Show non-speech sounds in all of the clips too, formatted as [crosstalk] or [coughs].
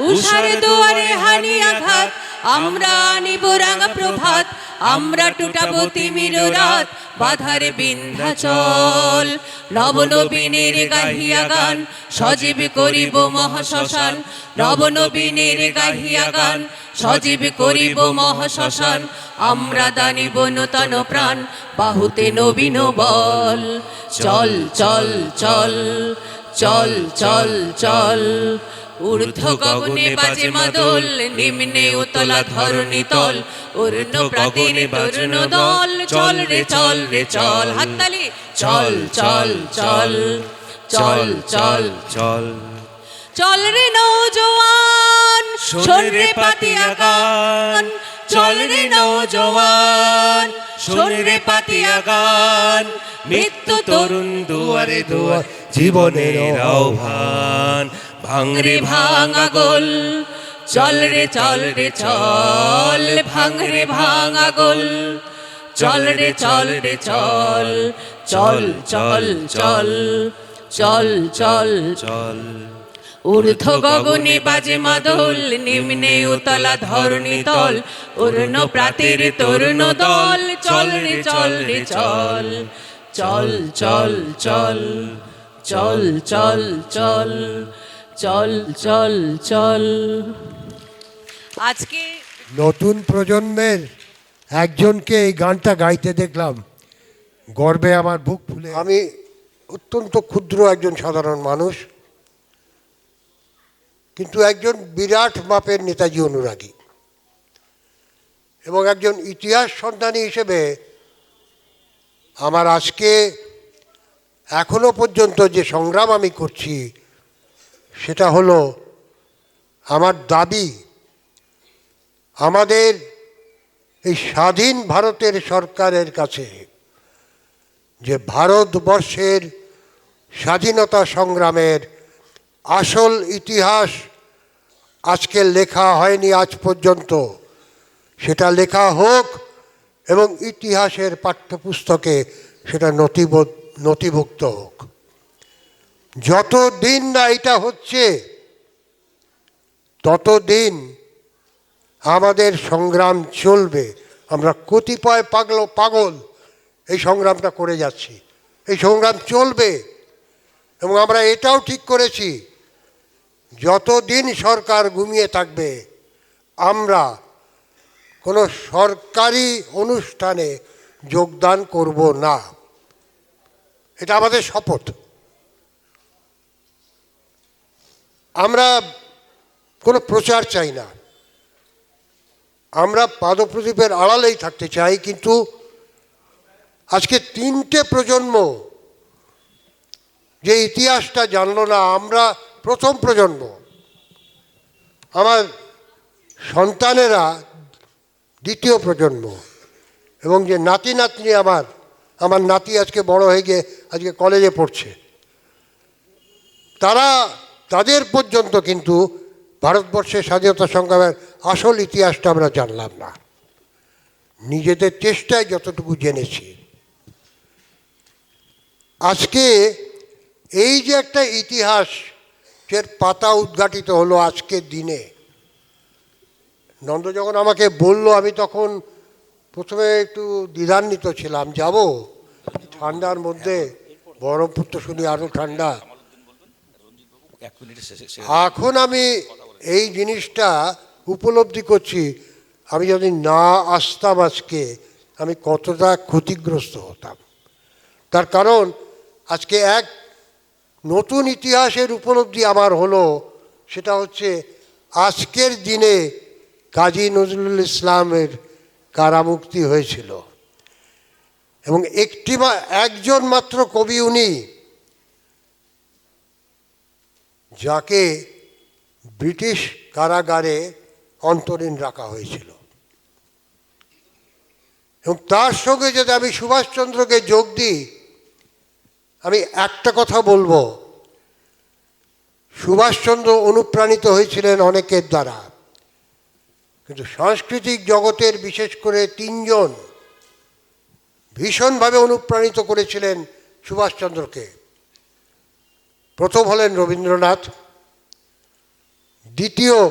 উষার দুয়ারে হানি আঘাত আমরা আনিব রাঙা প্রভাত আমরা টুটাবো তিমির রাত বাধারে বিন্ধ্যাচল। নবনবীনের গাহিয়া গান সজীব করিব মহাশ্মশান। নবনবীনের গাহিয়া গান সজীব করিব মহাশ্মশান। আমরা দানিব নূতন প্রাণ বাহুতে নবীন বল। চল চল চল চল চল চল। ঊর্ধ্ব গগনে বাজে মাদল নিম্নে উতলা ধরণী তল ঊর্ধ্ব প্রাতিনে তরুণ দল চল রে চল রে চল হাততালি চল চল চল চল চল চল চল রে নৌজওয়ান শোন রে পাতিয়া গান চল রে নৌজওয়ান শোন রে পাতিয়া গান মৃত্যু তরুণ দুয়ারে দুয়ার জীবনের আহ্বান। ভাঙরে রে ভাঙা গোল। চল রে চল রে, চল ভাঙ রে ভাঙা গোল। চল রে চল রে চল চল চল চল চল চল চল। ঊর্ধ্ব গগনে বাজে মাদল, নিম্নে উতলা ধরণী তল। অরুণ প্রাতের তরুণ দল, চল রে চল রে, চল চল চল চল চল চল চল। চল চল চল। আজকে নতুন প্রজন্মের একজনকে এই গানটা গাইতে দেখলাম। গর্বে আমার বুক ফুলে। আমি অত্যন্ত ক্ষুদ্র একজন সাধারণ মানুষ কিন্তু একজন বিরাট মাপের নেতাজি অনুরাগী এবং একজন ইতিহাস সন্ধানী হিসেবে আমার আজকে এখনও পর্যন্ত যে সংগ্রাম আমি করছি সেটা হলো আমার দাবি, আমাদের এই স্বাধীন ভারতের সরকারের কাছে যে ভারতবর্ষের স্বাধীনতা সংগ্রামের আসল ইতিহাস আজকে লেখা হয়নি আজ পর্যন্ত। সেটা লেখা হোক এবং ইতিহাসের পাঠ্যপুস্তকে সেটা নথিবোধ নথিভুক্ত হোক। যত দিন না এটা হচ্ছে, ততদিন আমাদের সংগ্রাম চলবে। আমরা কতিপয় পাগল পাগল এই সংগ্রামটা করে যাচ্ছি। এই সংগ্রাম চলবে এবং আমরা এটাও ঠিক করেছি। যতদিন সরকার ঘুমিয়ে থাকবে, আমরা কোনো সরকারি অনুষ্ঠানে যোগদান করব না। এটা আমাদের শপথ। আমরা কোনো প্রচার চাই না। আমরা পাদপ্রদীপের আড়ালেই থাকতে চাই, কিন্তু আজকে তিনটে প্রজন্ম যে ইতিহাসটা জানলো না, আমরা প্রথম প্রজন্ম। আমার সন্তানেরা দ্বিতীয় প্রজন্ম এবং যে নাতি নাতনি আমার আমার নাতি আজকে বড় হয়ে গিয়ে আজকে কলেজে পড়ছে। তারা তাদের পর্যন্ত কিন্তু ভারতবর্ষের স্বাধীনতা সংগ্রামের আসল ইতিহাসটা আমরা জানলাম না। নিজেদের চেষ্টায় যতটুকু জেনেছি। আজকে এই যে একটা ইতিহাস এর পাতা উদ্ঘাটিত হলো আজকের দিনে। নন্দ যখন আমাকে বলল আমি তখন প্রথমে একটু দ্বিধান্বিত ছিলাম যাব? ঠান্ডার মধ্যে বরফপুর তো শুনি আরও ঠান্ডা। এখন আমি এই জিনিসটা উপলব্ধি করছি, আমি যদি না আসতাম আজকে, আমি কতটা ক্ষতিগ্রস্ত হতাম। তার কারণ, আজকে এক নতুন ইতিহাসের উপলব্ধি আমার হলো, সেটা হচ্ছে আজকের দিনে কাজী নজরুল ইসলামের কারামুক্তি হয়েছিল। এবং একটি একজন মাত্র কবি উনি যাকে ব্রিটিশ কারাগারে অন্তরীণ রাখা হয়েছিল। এবং তার সঙ্গে যদি আমি সুভাষচন্দ্রকে যোগ দিই, আমি একটা কথা বলব। সুভাষচন্দ্র অনুপ্রাণিত হয়েছিলেন অনেকের দ্বারা। কিন্তু সাংস্কৃতিক জগতের বিশেষ করে তিনজন ভীষণভাবে অনুপ্রাণিত করেছিলেন সুভাষচন্দ্রকে। প্রথম হলেন রবীন্দ্রনাথ, দ্বিতীয়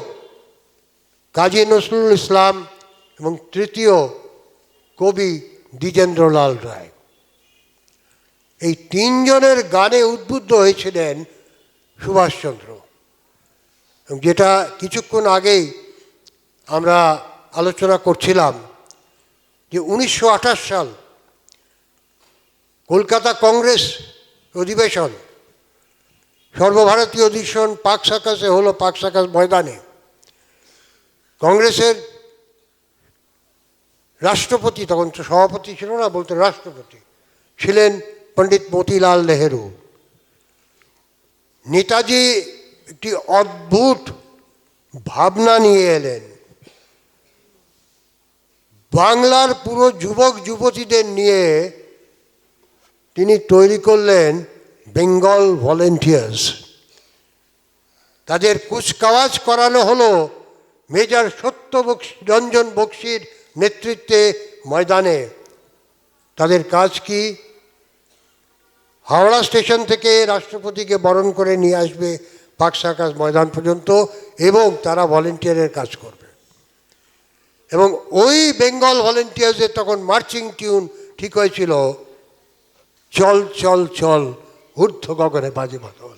কাজী নজরুল ইসলাম এবং তৃতীয় কবি দ্বিজেন্দ্রলাল রায়। এই তিনজনের গানে উদ্বুদ্ধ হয়েছিলেন সুভাষচন্দ্র। যেটা কিছুক্ষণ আগেই আমরা আলোচনা করছিলাম যে উনিশশো আঠাশ সাল কলকাতা কংগ্রেস অধিবেশন সর্বভারতীয় অধিবেশন পাক সাকাশে হলো পাক সাকাশ ময়দানে। কংগ্রেসের রাষ্ট্রপতি, তখন তো সভাপতি ছিল না, বলতে রাষ্ট্রপতি, ছিলেন পণ্ডিত মতিলাল নেহেরু। নেতাজি একটি অদ্ভুত ভাবনা নিয়ে এলেন। বাংলার পুরো যুবক যুবতীদের নিয়ে তিনি তৈরি করলেন বেঙ্গল ভলেন্টিয়ার্স তাদের কুচকাওয়াজ করানো হলো মেজর সত্য রঞ্জন বক্সির নেতৃত্বে ময়দানে। তাদের কাজ কি? হাওড়া স্টেশন থেকে রাষ্ট্রপতিকে বরণ করে নিয়ে আসবে পাকসাকাশ ময়দান পর্যন্ত এবং তারা ভলেন্টিয়ারের কাজ করবে। এবং ওই বেঙ্গল ভলেন্টিয়ার্সের তখন মার্চিং টিউন ঠিক হয়েছিল, চল চল চল। ঊর্ধ্ব গগনে বাজে বদল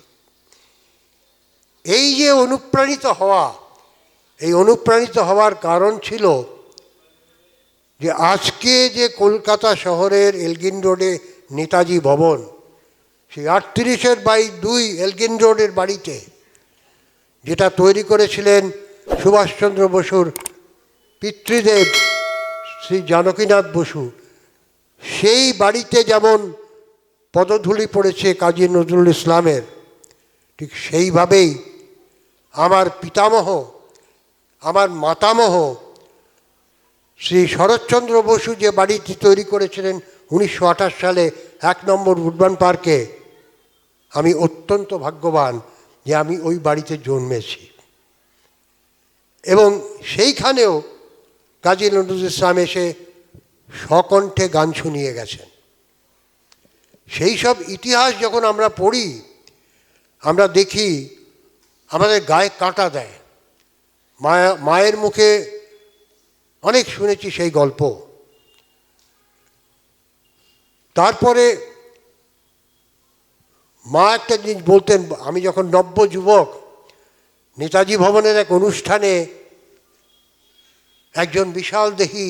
এই যে অনুপ্রাণিত হওয়া, এই অনুপ্রাণিত হওয়ার কারণ ছিল যে আজকে যে কলকাতা শহরের এলগিন রোডে নেতাজি ভবন, সেই আটত্রিশের বাই দুই এলগিন রোডের বাড়িতে, যেটা তৈরি করেছিলেন সুভাষচন্দ্র বসুর পিতৃদেব শ্রী জানকীনাথ বসু, সেই বাড়িতে যেমন পদধূলি পড়েছে কাজী নজরুল ইসলামের। ঠিক সেইভাবেই আমার পিতামহ, আমার মাতামহ শ্রী শরৎচন্দ্র বসু যে বাড়িটি তৈরি করেছিলেন উনিশশো আঠাশ সালে এক নম্বর উডবান পার্কে, আমি অত্যন্ত ভাগ্যবান যে আমি ওই বাড়িতে জন্মেছি। এবং সেইখানেও কাজী নজরুল ইসলাম এসে সকণ্ঠে গান শুনিয়ে গেছেন। সেই সব ইতিহাস যখন আমরা পড়ি, আমরা দেখি আমাদের গায়ে কাঁটা দেয়। মায়া, মায়ের মুখে অনেক শুনেছি সেই গল্প। তারপরে মা একটা জিনিস বলতেন, আমি যখন নব্য যুবক, নেতাজি ভবনের এক অনুষ্ঠানে একজন বিশাল দেহি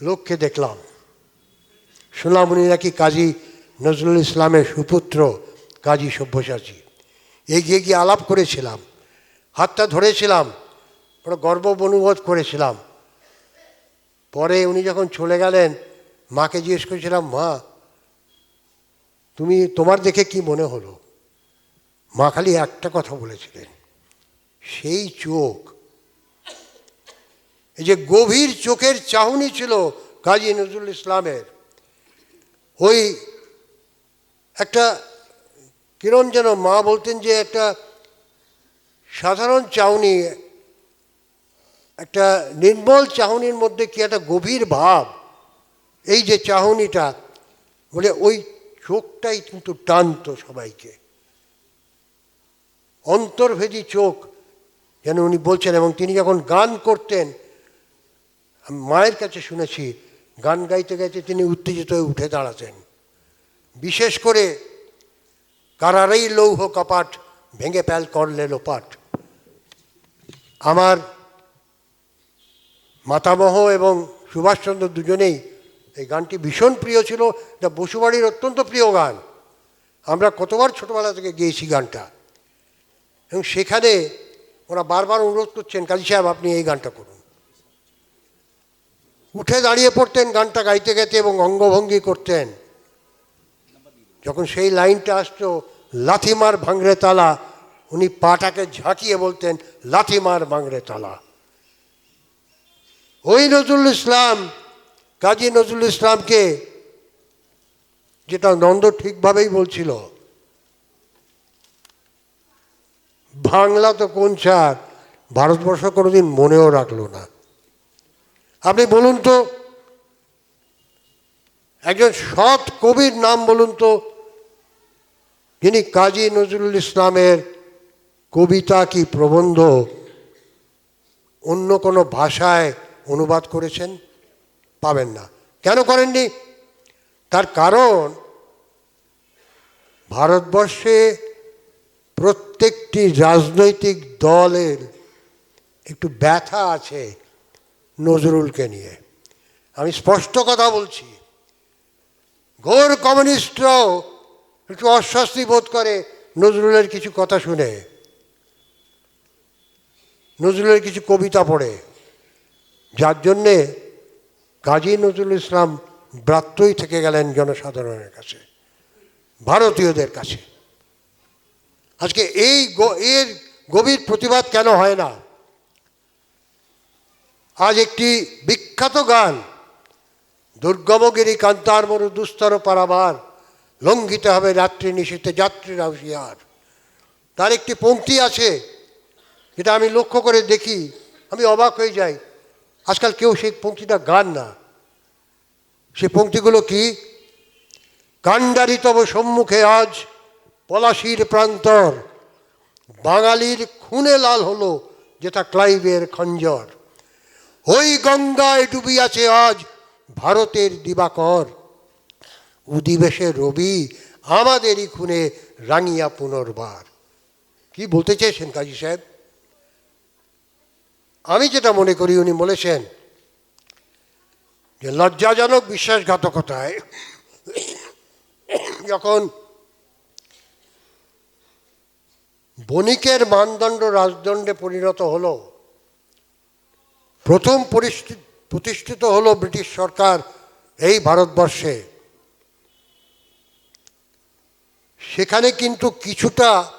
লোককে দেখলাম। উনি নাকি কাজী নজরুল ইসলামের সুপুত্র কাজী সব্যসাচী। এগিয়ে গিয়ে আলাপ করেছিলাম, হাতটা ধরেছিলাম, বড় গর্ব অনুবোধ করেছিলাম। পরে উনি যখন চলে গেলেন, মাকে জিজ্ঞেস করেছিলাম, মা, তুমি তোমার দেখে কি মনে হলো? মা খালি একটা কথা বলেছিলেন, সেই চোখ। এই যে গভীর চোখের চাহনি ছিল কাজী নজরুল ইসলামের। ওই একটা কিরণ যেন মা বলতেন যে একটা সাধারণ চাহনি একটা নির্মল চাহনির মধ্যে কি একটা গভীর ভাব। এই যে চাহনিটা বলে ওই চোখটাই কিন্তু টানতো সবাইকে। অন্তর্ভেদী চোখ, যেন উনি বলছেন, এবং তিনি যখন গান করতেন মায়ের কাছে শুনেছি, গান গাইতে গাইতে তিনি উত্তেজিত হয়ে উঠে দাঁড়াতেন। বিশেষ করে কারারেই লৌহ কপাট ভেঙে প্যাল করলে লোপাট। আমার মাতামহ এবং সুভাষচন্দ্র দুজনেই এই গানটি ভীষণ প্রিয় ছিল। এটা বসুবাড়ির অত্যন্ত প্রিয় গান। আমরা কতবার ছোটোবেলা থেকে গেয়েছি গানটা। এবং সেখানে ওরা বারবার অনুরোধ করছেন, কাজী সাহেব, আপনি এই গানটা করুন। উঠে দাঁড়িয়ে পড়তেন গানটা গাইতে গাইতে এবং অঙ্গভঙ্গি করতেন। যখন সেই লাইনটা আসতো, লাথিমার ভাঙড়ে তালা, উনি পাটাকে ঝাঁকিয়ে বলতেন, লাথিমার ভাঙড়ে তালা। ওই নজরুল ইসলাম, কাজী নজরুল ইসলামকে, যেটা নন্দ ঠিকভাবেই বলছিল, বাংলা তো কোন ছাড় ভারতবর্ষ কোনোদিন মনেও রাখল না। আপনি বলুন তো, একজন সৎ কবির নাম বলুন তো যিনি কাজী নজরুল ইসলামের কবিতা কি প্রবন্ধ অন্য কোনো ভাষায় অনুবাদ করেছেন? পাবেন না। কেন করেননি? তার কারণ ভারতবর্ষে প্রত্যেকটি রাজনৈতিক দলের একটু ব্যথা আছে নজরুলকে নিয়ে। আমি স্পষ্ট কথা বলছি। ঘোর কমিউনিস্টরাও একটু অস্বস্তি বোধ করে নজরুলের কিছু কথা শুনে। নজরুলের কিছু কবিতা পড়ে। যার জন্যে কাজী নজরুল ইসলাম ব্রাত্যই থেকে গেলেন জনসাধারণের কাছে, ভারতীয়দের কাছে। আজকে এই এর গভীর প্রতিবাদ কেন হয় না? আজ একটি বিখ্যাত গান, দুর্গমগিরি কান্তার মরু দুস্তর পারাবার লঙ্ঘিত হবে রাত্রি নিশীতে যাত্রীরা হুঁশিয়ার তার একটি পঙ্ক্তি আছে, যেটা আমি লক্ষ্য করে দেখি, আমি অবাক হয়ে যাই। আজকাল কেউ সেই পংক্তিটা গান না। সে পঙ্ক্তিগুলো কি? কাণ্ডারি তব সম্মুখে আজ পলাশির প্রান্তর, বাঙালির খুনে লাল হলো যেটা ক্লাইভের খঞ্জর। ওই গঙ্গায় ডুবিয়াছে আজ ভারতের দিবাকর। উদিবেশে রবি, আমাদেরই খুনে রাঙিয়া পুনর্বার। কি বলতে চেয়েছেন কাজী সাহেব? আমি যেটা মনে করি, উনি বলেছেন যে, লজ্জাজনক বিশ্বাসঘাতকতায় [coughs] যখন বণিকের মানদণ্ড রাজদণ্ডে পরিণত হলো, প্রথম প্রতিষ্ঠিত হলো ব্রিটিশ সরকার এই ভারতবর্ষে সেখানে কিন্তু কিছুটা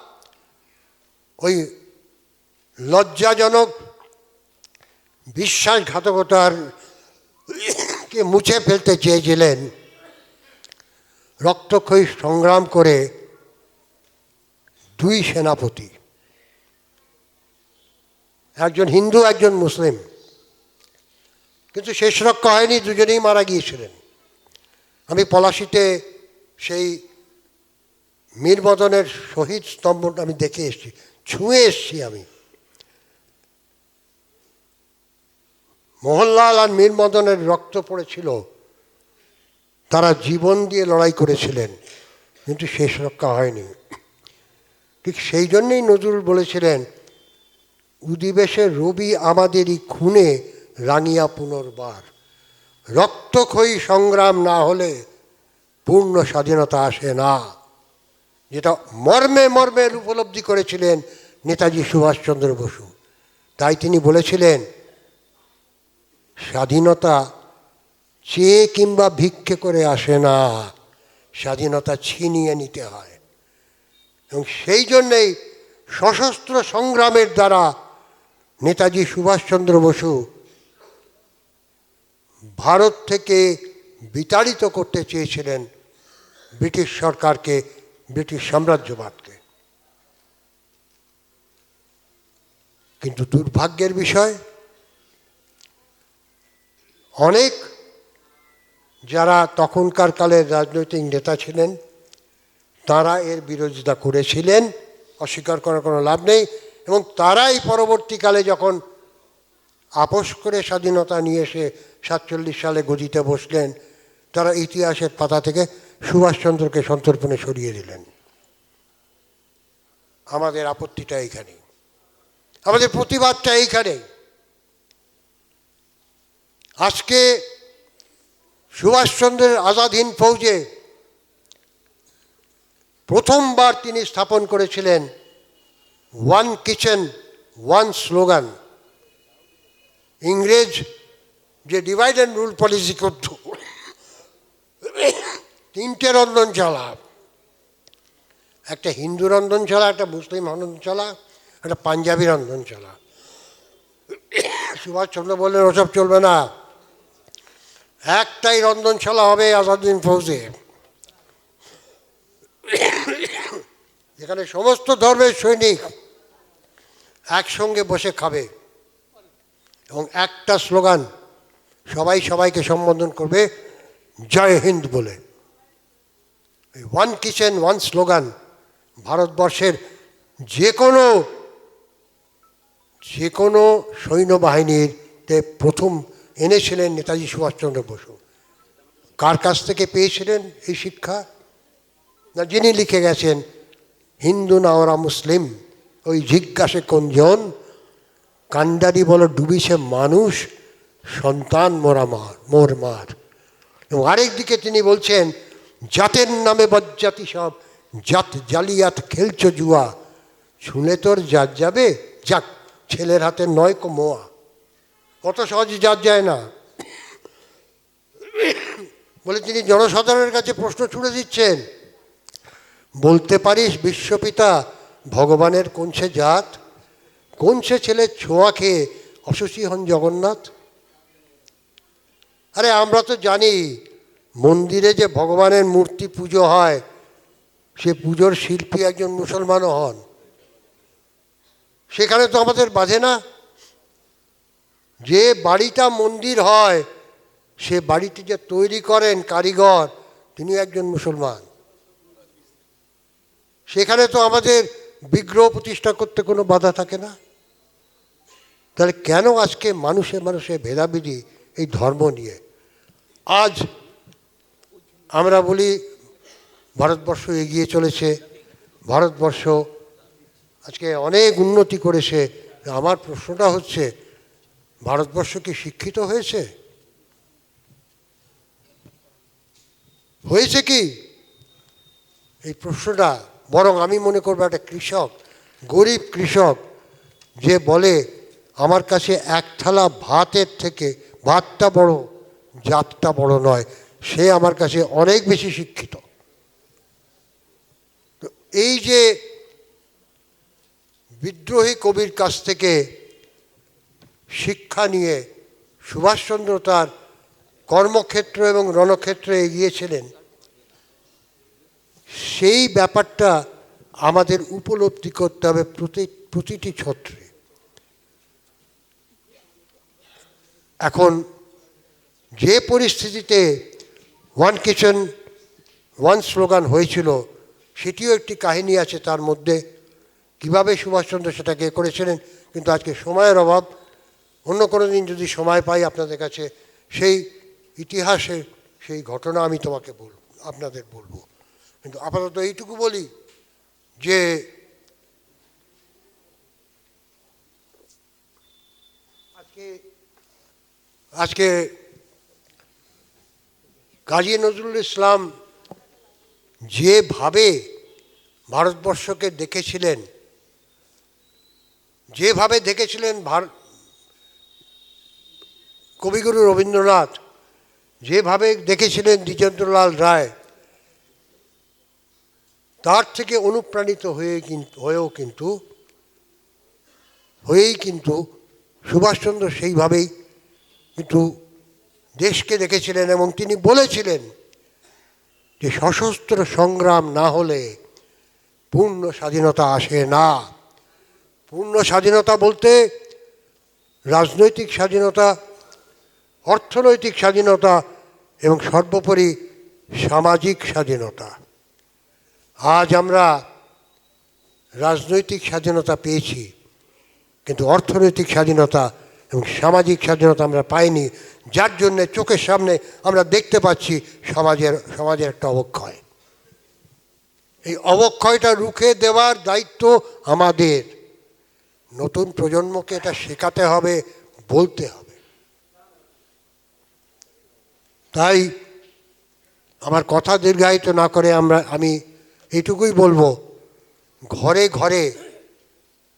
ওই লজ্জাজনক বিশ্বাসঘাতকতার কে মুছে ফেলতে চেয়েছিলেন। রক্তক্ষয়ী সংগ্রাম করে দুই সেনাপতি। একজন হিন্দু, একজন মুসলিম। কিন্তু শেষ রক্ষা হয়নি, দুজনেই মারা গিয়েছিলেন। আমি পলাশিতে সেই মীরমদনের শহীদ স্তম্ভটা আমি দেখে এসেছি, ছুঁয়ে এসেছি আমি। মোহনলাল আর মীরমদনের রক্ত পড়েছিল। তারা জীবন দিয়ে লড়াই করেছিলেন, কিন্তু শেষ রক্ষা হয়নি। ঠিক সেই জন্যেই নজরুল বলেছিলেন, উদিবেশে রবি আমাদেরই খুনে, রাঙিয়া পুনর্বার। রক্তক্ষয়ী সংগ্রাম না হলে পূর্ণ স্বাধীনতা আসে না। যেটা মর্মে মর্মে উপলব্ধি করেছিলেন নেতাজি সুভাষচন্দ্র বসু। তাই তিনি বলেছিলেন, স্বাধীনতা চেয়ে কিংবা ভিক্ষে করে আসে না, স্বাধীনতা ছিনিয়ে নিতে হয়। এবং সেই জন্যেই সশস্ত্র সংগ্রামের দ্বারা নেতাজি সুভাষচন্দ্র বসু ভারত থেকে বিতাড়িত করতে চেয়েছিলেন ব্রিটিশ সরকারকে ব্রিটিশ সাম্রাজ্যবাদকে। কিন্তু দুর্ভাগ্যের বিষয়, অনেক যারা তখনকার কালের রাজনৈতিক নেতা ছিলেন, তারা এর বিরোধিতা করেছিলেন, অস্বীকার করার কোনো লাভ নেই, এবং তারাই পরবর্তীকালে যখন আপোষ করে স্বাধীনতা নিয়ে এসে সাতচল্লিশ সালে গদিতে বসলেন, তারা ইতিহাসের পাতা থেকে সুভাষচন্দ্রকে সন্তর্পণে সরিয়ে দিলেন। আমাদের আপত্তিটা এইখানে। আমাদের প্রতিবাদটা এইখানে। আজকে সুভাষচন্দ্রের আজাদহীন ফৌজে প্রথমবার তিনি স্থাপন করেছিলেন ওয়ান কিচেন, ওয়ান স্লোগান। ইংরেজ যে ডিভাইড অ্যান্ড রুল পলিসি করত তিনটে রন্ধনশালা একটা হিন্দু রন্ধনশালা একটা মুসলিম রন্ধনশালা একটা পাঞ্জাবি রন্ধনশালা সুভাষচন্দ্র বললেন, ওসব চলবে না। একটাই রন্ধনশালা হবে আজাদিন ফৌজে। যেখানে সমস্ত ধর্মের সৈনিক একসঙ্গে বসে খাবে এবং একটা স্লোগান, সবাই সবাইকে সম্বোধন করবে, জয় হিন্দ বলে। ওয়ান কিচেন ওয়ান স্লোগান ভারতবর্ষের যে কোনো যে কোনো সৈন্যবাহিনীতে প্রথম এনেছিলেন নেতাজি সুভাষচন্দ্র বসু। কার কাছ থেকে পেয়েছিলেন এই শিক্ষা? না, যিনি লিখে গেছেন, হিন্দু না ওরা মুসলিম, ওই জিজ্ঞাসে কোনজন কান্ডারি বলো ডুবিছে মানুষ, সন্তান মোরা মার মোর মার। এবং আরেক দিকে তিনি বলছেন জাতের নামে বজ্জাতি সব। জাত জালিয়াত খেলছ জুয়া। শুনে তোর জাত যাবে? যাক, ছেলের হাতে নয় কো মোয়া। কত সহজে জাত যায় না। বলে তিনি জনসাধারণের কাছে প্রশ্ন ছুড়ে দিচ্ছেন। বলতে পারিস বিশ্বপিতা, ভগবানের কোন সে জাত? কোন সে ছেলের ছোঁয়া খেয়ে অসুচি হন জগন্নাথ? আরে আমরা তো জানি মন্দিরে যে ভগবানের মূর্তি পুজো হয়, সে পুজোর শিল্পী একজন মুসলমানও হন। সেখানে তো আমাদের বাধে না। যে বাড়িটা মন্দির হয়, সে বাড়িটি যে তৈরি করেন কারিগর, তিনি একজন মুসলমান। সেখানে তো আমাদের বিগ্রহ প্রতিষ্ঠা করতে কোনো বাধা থাকে না। তাহলে কেন আজকে মানুষে মানুষে ভেদাভেদি এই ধর্ম নিয়ে? আজ আমরা বলি ভারতবর্ষ এগিয়ে চলেছে। ভারতবর্ষ আজকে অনেক উন্নতি করেছে। আমার প্রশ্নটা হচ্ছে, ভারতবর্ষ কি শিক্ষিত হয়েছে? হয়েছে কি? এই প্রশ্নটা, বরং আমি মনে করব একটা কৃষক, গরিব কৃষক, যে বলে, আমার কাছে এক থালা ভাতের থেকে ভাতটা বড়, জাতটা বড় নয়। সে আমার কাছে অনেক বেশি শিক্ষিত। এই যে বিদ্রোহী কবির কাছ থেকে শিক্ষা নিয়ে সুভাষচন্দ্র তার কর্মক্ষেত্র এবং রণক্ষেত্রে এগিয়েছিলেন, সেই ব্যাপারটা আমাদের উপলব্ধি করতে হবে প্রতি, প্রতিটি ছত্রে। এখন যে পরিস্থিতিতে ওয়ান কিচেন ওয়ান স্লোগান হয়েছিল, সেটিও একটি কাহিনী আছে তার মধ্যে। কীভাবে সুভাষচন্দ্র সেটাকে করেছিলেন, কিন্তু আজকে সময়ের অভাব। অন্য কোনো দিন যদি সময় পাই আপনাদের কাছে, সেই ইতিহাসের সেই ঘটনা আমি তোমাকে বলব আপনাদের বলব। কিন্তু আপাতত এইটুকু বলি যে, আজকে আজকে কাজী নজরুল ইসলাম যেভাবে ভারতবর্ষকে দেখেছিলেন, যেভাবে দেখেছিলেন ভারত কবিগুরু রবীন্দ্রনাথ, যেভাবে দেখেছিলেন দ্বিজেন্দ্রলাল রায়, তার থেকে অনুপ্রাণিত হয়ে কিন্তু হয়েও কিন্তু, হয়েই কিন্তু সুভাষচন্দ্র সেইভাবেই কিন্তু দেশকে দেখেছিলেন এবং তিনি বলেছিলেন যে সশস্ত্র সংগ্রাম না হলে পূর্ণ স্বাধীনতা আসে না। পূর্ণ স্বাধীনতা বলতে রাজনৈতিক স্বাধীনতা, অর্থনৈতিক স্বাধীনতা এবং সর্বোপরি সামাজিক স্বাধীনতা। আজ আমরা রাজনৈতিক স্বাধীনতা পেয়েছি, কিন্তু অর্থনৈতিক স্বাধীনতা এবং সামাজিক স্বাধীনতা আমরা পাইনি। যার জন্যে চোখের সামনে আমরা দেখতে পাচ্ছি সমাজের সমাজের একটা অবক্ষয়। এই অবক্ষয়টা রুখে দেওয়ার দায়িত্ব আমাদের। নতুন প্রজন্মকে এটা শেখাতে হবে, বলতে হবে। তাই আমার কথা দীর্ঘায়িত না করে আমরা, আমি এইটুকুই বলব, ঘরে ঘরে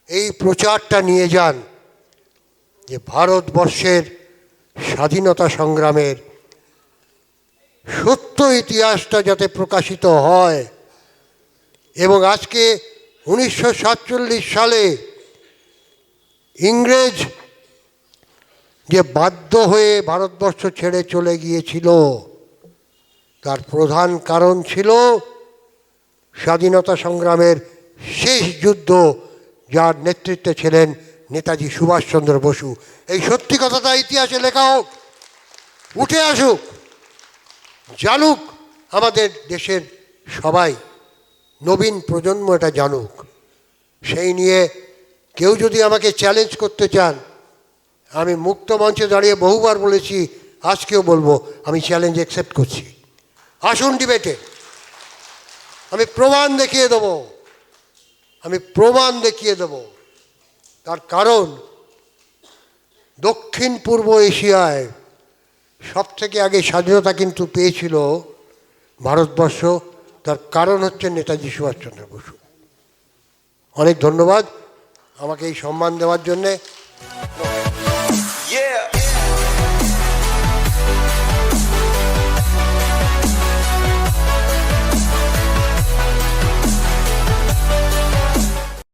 এই প্রচারটা নিয়ে যান যে ভারতবর্ষের স্বাধীনতা সংগ্রামের সত্য ইতিহাসটা যাতে প্রকাশিত হয় এবং আজকে উনিশশো সাতচল্লিশ সালে ইংরেজ যে বাধ্য হয়ে ভারতবর্ষ ছেড়ে চলে গিয়েছিল, তার প্রধান কারণ ছিল স্বাধীনতা সংগ্রামের শেষ যুদ্ধ, যার নেতৃত্বে ছিলেন নেতাজি সুভাষচন্দ্র বসু। এই সত্যি কথাটা ইতিহাসে লেখা হোক। উঠে আসুক। জানুক আমাদের দেশের সবাই। নবীন প্রজন্ম এটা জানুক। সেই নিয়ে কেউ যদি আমাকে চ্যালেঞ্জ করতে চান, আমি মুক্ত মঞ্চে দাঁড়িয়ে বহুবার বলেছি, আজকেও বলব, আমি চ্যালেঞ্জ অ্যাকসেপ্ট করছি। আসুন ডিবেটে আমি প্রমাণ দেখিয়ে দেব। আমি প্রমাণ দেখিয়ে দেব। তার কারণ দক্ষিণ পূর্ব এশিয়ায় সব থেকে আগে স্বাধীনতা কিন্তু পেয়েছিল ভারতবর্ষ। তার কারণ হচ্ছে নেতাজি সুভাষচন্দ্র বসু। অনেক ধন্যবাদ আমাকে এই সম্মান দেওয়ার জন্যে।